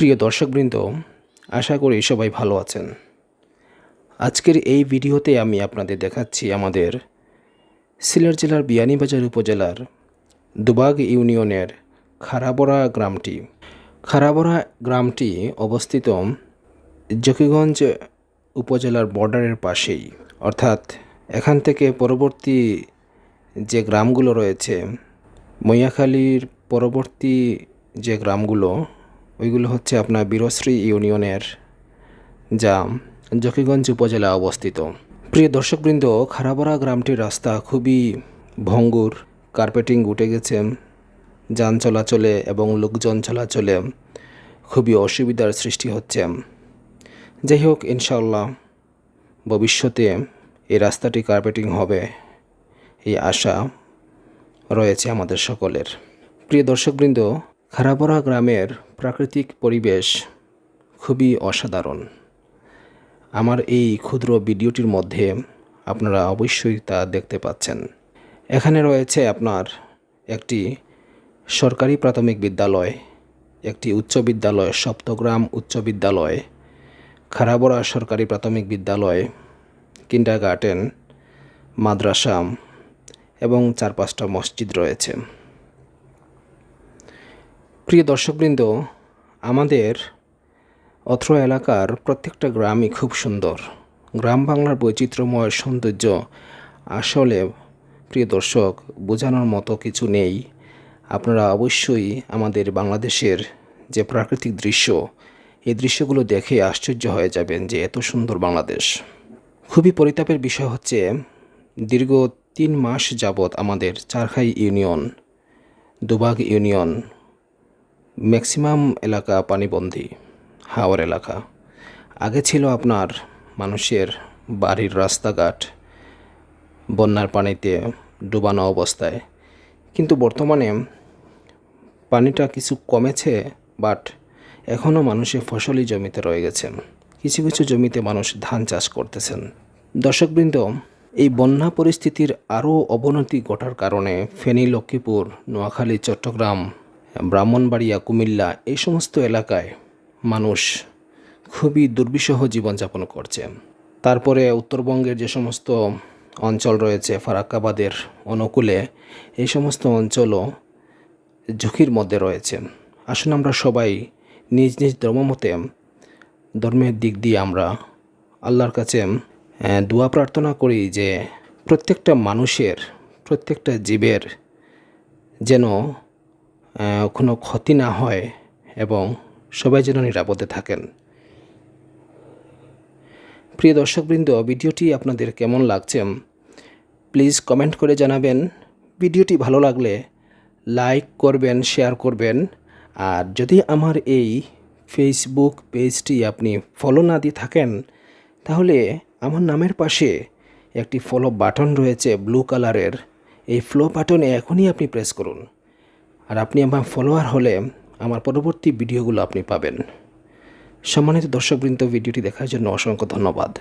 প্রিয় দর্শকবৃন্দ, আশা করি সবাই ভালো আছেন। আজকের এই ভিডিওতে আমি আপনাদের দেখাচ্ছি আমাদের সিলেট জেলার বিয়ানীবাজার উপজেলার দুবাগ ইউনিয়নের খারাবরা গ্রামটি। খারাবরা গ্রামটি অবস্থিত জকিগঞ্জ উপজেলার বর্ডারের পাশেই। অর্থাৎ এখান থেকে পরবর্তী যে গ্রামগুলো রয়েছে, মৈয়াখালীর পরবর্তী যে গ্রামগুলো ওইগুলো হচ্ছে আপনার বীরশ্রী ইউনিয়নের যা জকিগঞ্জ উপজেলা অবস্থিত। প্রিয় দর্শকবৃন্দ খারাবরা গ্রামটির রাস্তা খুবই ভঙ্গুর, কার্পেটিং উঠে গেছে, যান চলাচলে এবং লোকজন চলাচলে খুবই অসুবিধার সৃষ্টি হচ্ছে। যাই হোক ইনশাল্লাহ ভবিষ্যতে এই রাস্তাটি কার্পেটিং হবে, এই আশা রয়েছে আমাদের সকলের। প্রিয় দর্শকবৃন্দ খারাপরা গ্রামের প্রাকৃতিক পরিবেশ খুবই অসাধারণ। আমার এই ক্ষুদ্র ভিডিওটির মধ্যে আপনারা অবশ্যই তা দেখতে পাচ্ছেন। এখানে রয়েছে আপনার একটি সরকারি প্রাথমিক বিদ্যালয়, একটি উচ্চ বিদ্যালয়, সপ্তগ্রাম উচ্চ বিদ্যালয় খারাবরা সরকারি প্রাথমিক বিদ্যালয় কিন্ডার গার্ডেন এবং চার পাঁচটা মসজিদ রয়েছে। প্রিয় দর্শকবৃন্দ, আমাদের অত্র এলাকার প্রত্যেকটা গ্রামই খুব সুন্দর। গ্রাম বাংলার বৈচিত্র্যময় সৌন্দর্য আসলে, প্রিয় দর্শক, বোঝানোর মতো কিছু নেই। আপনারা অবশ্যই আমাদের বাংলাদেশের যে প্রাকৃতিক দৃশ্য, এই দৃশ্যগুলো দেখে আশ্চর্য হয়ে যাবেন যে এত সুন্দর বাংলাদেশ। খুবই পরিতাপের বিষয় হচ্ছে, দীর্ঘ তিন মাস যাবৎ আমাদের Charkhai union Dubag union maximum এলাকা পানিবন্দী, হাওর এলাকা। আগে ছিল আপনার মানুষের বাড়ির রাস্তাঘাট, বন্যার পানিতে ডুবানো অবস্থায়। কিন্তু বর্তমানে পানিটা কিছু কমেছে, বাট এখনও মানুষের ফসলি জমিতে রয়ে গেছেন। কিছু কিছু জমিতে মানুষ ধান চাষ করতেছেন। দর্শকবৃন্দ, এই বন্যা পরিস্থিতির আরও অবনতি ঘটার কারণে ফেনী, লক্ষ্মীপুর, নোয়াখালী, চট্টগ্রাম ব্রাহ্মণবাড়িয়া, কুমিল্লা এই সমস্ত এলাকায় মানুষ খুবই দুর্বিষহ জীবনযাপন করছে। তারপরে উত্তরবঙ্গের যে সমস্ত অঞ্চল রয়েছে, ফারাক্কাবাদের অনুকূলে এই সমস্ত অঞ্চলও ঝুঁকির মধ্যে রয়েছে। আসুন আমরা সবাই নিজ নিজ ধর্মমতে ধর্মের দিক দিয়ে আমরা আল্লাহর কাছে দোয়া প্রার্থনা করি যে প্রত্যেকটা মানুষের, প্রত্যেকটা জীবের যেন কোনো ক্ষতি না হয় এবং সবাই যেন নিরাপদে থাকেন। প্রিয় দর্শকবৃন্দ, ভিডিওটি আপনাদের কেমন লাগছে? প্লিজ কমেন্ট করে জানাবেন। ভিডিওটি ভালো লাগলে লাইক করবেন, শেয়ার করবেন। আর যদি আমার এই ফেসবুক পেজটি আপনি ফলো না দিয়ে থাকেন, তাহলে আমার নামের পাশে একটি ফলো বাটন রয়েছে ব্লু কালারের এই ফ্লো বাটনে এখনই আপনি প্রেস করুন। আর আপনি আমার ফলোয়ার হলে আমার পরবর্তী ভিডিওগুলো আপনি পাবেন। সম্মানিত দর্শকবৃন্দ ভিডিওটি দেখার জন্য অসংখ্য ধন্যবাদ।